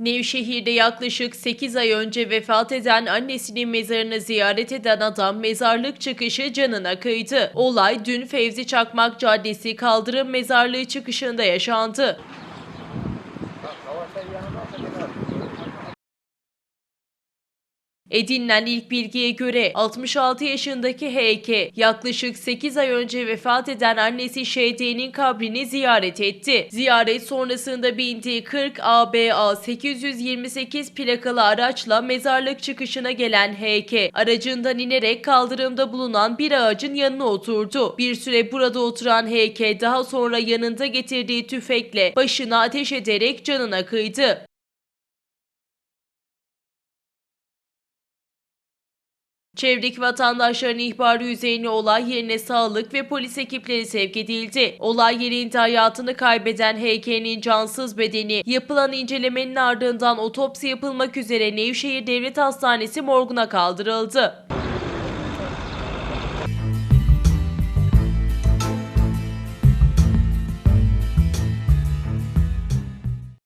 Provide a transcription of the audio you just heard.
Nevşehir'de yaklaşık 8 ay önce vefat eden annesinin mezarını ziyaret eden adam mezarlık çıkışı canına kıydı. Olay dün Fevzi Çakmak Caddesi Kaldırım Mezarlığı çıkışında yaşandı. Edinilen ilk bilgiye göre 66 yaşındaki HK yaklaşık 8 ay önce vefat eden annesi ŞD'nin kabrini ziyaret etti. Ziyaret sonrasında bindiği 40 ABA 828 plakalı araçla mezarlık çıkışına gelen HK aracından inerek kaldırımda bulunan bir ağacın yanına oturdu. Bir süre burada oturan HK daha sonra yanında getirdiği tüfekle başına ateş ederek canına kıydı. Çevredeki vatandaşların ihbarı üzerine olay yerine sağlık ve polis ekipleri sevk edildi. Olay yerinde hayatını kaybeden HK'nin cansız bedeni yapılan incelemenin ardından otopsi yapılmak üzere Nevşehir Devlet Hastanesi morguna kaldırıldı.